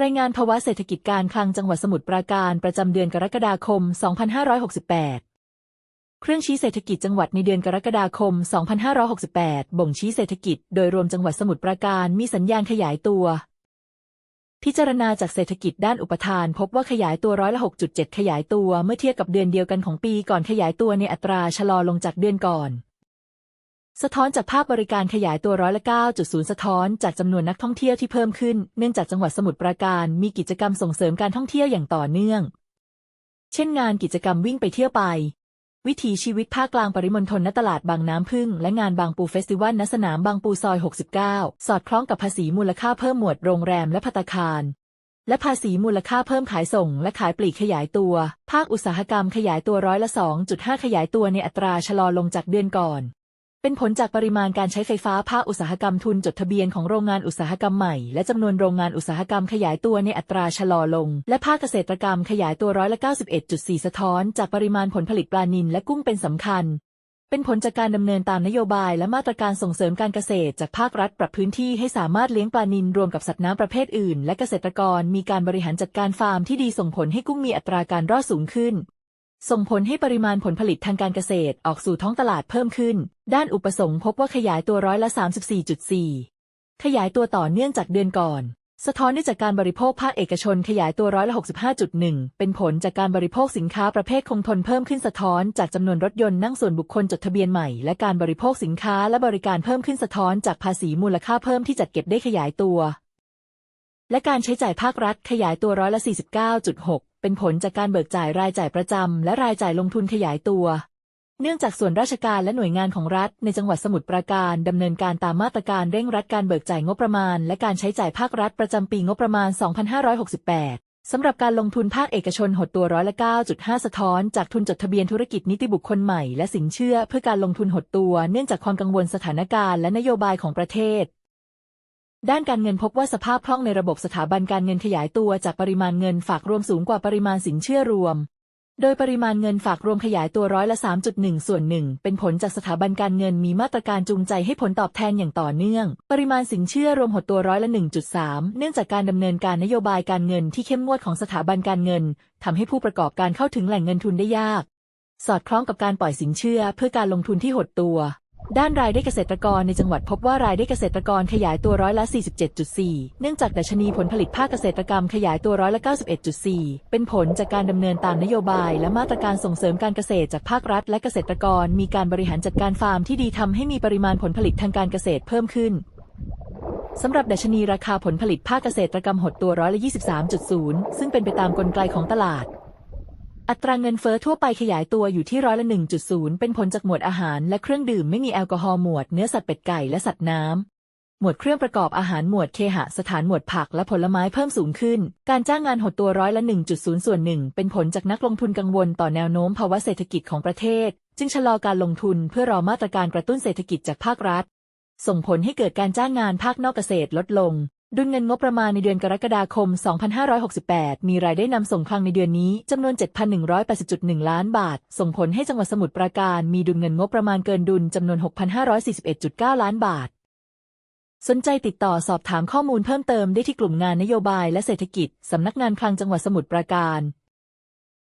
รายงานภาวะเศรษฐกิจการคลังจังหวัดสมุทรปราการประจำเดือนกรกฎาคม 2568 เครื่องชี้เศรษฐกิจจังหวัดในเดือนกรกฎาคม 2568 บ่งชี้เศรษฐกิจโดยรวมจังหวัดสมุทรปราการมีสัญญาณขยายตัว พิจารณาจากเศรษฐกิจด้านอุปทาน พบว่าขยายตัวร้อยละ 6.7 ขยายตัวเมื่อเทียบกับเดือนเดียวกันของปีก่อนขยายตัวในอัตราชะลอลงจากเดือนก่อน สะท้อนจากภาคบริการขยายตัวร้อยละ9.0 สะท้อนจากจำนวนนักท่องเที่ยวที่เพิ่มขึ้น เนื่องจากจังหวัดสมุทรปราการมีกิจกรรมส่งเสริมการท่องเที่ยวอย่างต่อเนื่อง เช่นงานกิจกรรมวิ่งไปเที่ยวไป วิถีชีวิตภาคกลางปริมณฑลณตลาดบางน้ำพึ่ง และงานบางปูเฟสติวัลณสนามบางปูซอย 69 สอดคล้องกับภาษีมูลค่าเพิ่มหมวดโรงแรมและภัตคารและภาษีมูลค่าเพิ่มขายส่ง และขายปลีกขยายตัว ภาคอุตสาหกรรมขยายตัวร้อยละ 2.5 ขยายตัวในอัตราชะลอลงจากเดือนก่อน เป็นผลจากปริมาณการใช้ไฟฟ้าภาคอุตสาหกรรมทุนจดทะเบียนของโรงงานอุตสาหกรรมใหม่ และจำนวนโรงงานอุตสาหกรรมขยายตัวในอัตราชะลอลง และภาคเกษตรกรรมขยายตัวร้อยละ 91.4 สะท้อน จากปริมาณผลผลิตปลานิลและกุ้งเป็นสำคัญ เป็นผลจากการดำเนินตามนโยบายและมาตรการส่งเสริมการเกษตร จากภาครัฐปรับพื้นที่ให้สามารถเลี้ยงปลานิลรวมกับสัตว์น้ำประเภทอื่น และเกษตรกรมีการบริหารจัดการฟาร์มที่ดีส่งผลให้กุ้งมีอัตราการรอดสูงขึ้น ส่งผลให้ปริมาณผลผลิตทางการเกษตรออกสู่ท้องตลาดเพิ่มขึ้น ด้านอุปสงค์พบว่าขยายตัวร้อยละ 34.4 ขยายตัวต่อเนื่องจากเดือนก่อน สะท้อนได้จากการบริโภคภาคเอกชนขยายตัวร้อยละ 65.1 เป็นผลจากการบริโภคสินค้าประเภทคงทนเพิ่มขึ้นสะท้อนจากจำนวนรถยนต์นั่งส่วนบุคคลจดทะเบียนใหม่ และการบริโภคสินค้าและบริการเพิ่มขึ้นสะท้อนจากภาษีมูลค่าเพิ่มที่จัดเก็บได้ขยายตัว และการใช้จ่ายภาครัฐขยายตัวร้อยละ 49.6 เป็นผลจากการเบิกจ่ายรายจ่ายประจำและรายจ่ายลงทุนขยายตัว เนื่องจากส่วนราชการและหน่วยงานของรัฐในจังหวัดสมุทรปราการดำเนินการตามมาตรการเร่งรัดการเบิกจ่ายงบประมาณ และการใช้จ่ายภาครัฐประจำปีงบประมาณ 2568สำหรับการลงทุนภาคเอกชนหดตัวร้อยละ 9.5 สะท้อน จากทุนจดทะเบียนธุรกิจนิติบุคคลใหม่และสินเชื่อเพื่อการลงทุนหดตัวเนื่องจากความกังวลสถานการณ์และนโยบายของประเทศ ด้านการเงินพบว่าสภาพคล่องในระบบสถาบันการเงินขยายตัวจากปริมาณเงินฝากรวมสูงกว่าปริมาณสินเชื่อรวม โดยปริมาณเงินฝากรวมขยายตัวร้อยละ 3.1 ส่วนหนึ่ง เป็นผลจากสถาบันการเงินมีมาตรการจูงใจให้ผลตอบแทนอย่างต่อเนื่อง ปริมาณสินเชื่อรวมหดตัวร้อยละ 1.3 เนื่องจากการดำเนินการนโยบายการเงินที่เข้มงวดของสถาบันการเงินทำให้ผู้ประกอบการเข้าถึงแหล่งเงินทุนได้ยาก สอดคล้องกับการปล่อยสินเชื่อเพื่อการลงทุนที่หดตัว ด้านรายได้เกษตรกรในจังหวัดพบว่ารายได้เกษตรกรขยายตัวร้อยละ 47.4 เนื่องจากดัชนีผลผลิตภาคเกษตรกรรมขยายตัวร้อยละ 91.4 เป็นผลจากการดำเนินตามนโยบาย และมาตรการส่งเสริมการเกษตรจากภาครัฐ และเกษตรกร มีการบริหารจัดการฟาร์มที่ดีทำให้มีปริมาณผลผลิตทางการเกษตรเพิ่มขึ้นสำหรับดัชนีราคาผลผลิตภาคเกษตรกรรมหดตัวร้อยละ 23.0 ซึ่งเป็นไปตามกลไกของตลาด อัตราเงินเฟ้อทั่วไปขยายตัวอยู่ที่ร้อยละ 1.0 เป็นผลจากหมวดอาหารและเครื่องดื่มไม่มีแอลกอฮอล์หมวดเนื้อสัตว์เป็ดไก่และสัตว์น้ำหมวดเครื่องประกอบอาหารหมวดเคหสถานหมวดผักและผลไม้เพิ่มสูงขึ้น การจ้างงานหดตัวร้อยละ 1.0 ส่วนหนึ่ง เป็นผลจากนักลงทุนกังวลต่อแนวโน้มภาวะเศรษฐกิจของประเทศ จึงชะลอการลงทุนเพื่อรอมาตรการกระตุ้นเศรษฐกิจจากภาครัฐ ส่งผลให้เกิดการจ้างงานภาคนอกเกษตรลดลง ดุลเงินงบประมาณในเดือนกรกฎาคม 2568 มีรายได้นำส่งคลังในเดือนนี้จำนวน 7,180.1 ล้านบาท ส่งผลให้จังหวัดสมุทรปราการมีดุลเงินงบประมาณเกินดุลจำนวน 6,541.9 ล้านบาท สนใจติดต่อสอบถามข้อมูลเพิ่มเติมได้ที่กลุ่มงานนโยบายและเศรษฐกิจ สำนักงานคลังจังหวัดสมุทรปราการ